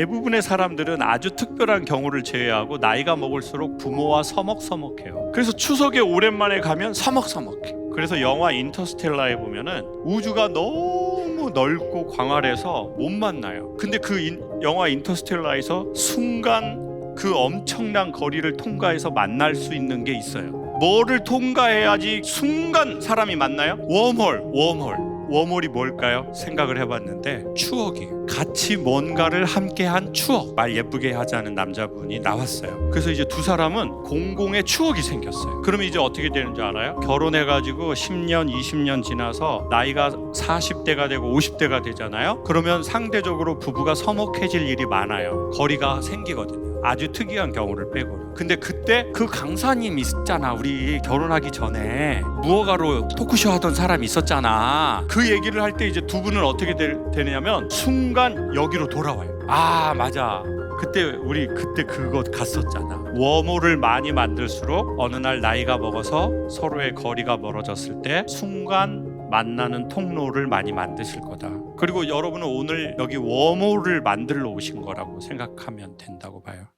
대부분의 사람들은 아주 특별한 경우를 제외하고 나이가 먹을수록 부모와 서먹서먹해요. 그래서 추석에 오랜만에 가면 서먹서먹해. 그래서 영화 인터스텔라에 보면은 우주가 너무 넓고 광활해서 못 만나요. 근데 그 인- 영화 인터스텔라에서 순간 그 엄청난 거리를 통과해서 만날 수 있는 게 있어요. 뭐를 통과해야지 순간 사람이 만나요? 웜홀, 웜홀. 웜홀이 뭘까요? 생각을 해봤는데 추억이 같이 뭔가를 함께한 추억 말 예쁘게 하자는 남자분이 나왔어요. 그래서 이제 두 사람은 공공의 추억이 생겼어요. 그러면 이제 어떻게 되는 줄 알아요? 결혼해가지고 10년, 20년 지나서 나이가 40대가 되고 50대가 되잖아요. 그러면 상대적으로 부부가 서먹해질 일이 많아요. 거리가 생기거든요. 아주 특이한 경우를 빼고는. 근데 그때 그 강사님 있었잖아. 우리 결혼하기 전에 무허가로 토크쇼 하던 사람 있었잖아. 그 얘기를 할 때 이제 두 분은 어떻게 되, 되냐면 순간 여기로 돌아와요. 아 맞아. 그때 우리 그때 그거 갔었잖아. 웜홀을 많이 만들수록 어느 날 나이가 먹어서 서로의 거리가 멀어졌을 때 순간 만나는 통로를 많이 만드실 거다. 그리고 여러분은 오늘 여기 웜홀을 만들러 오신 거라고 생각하면 된다고 봐요.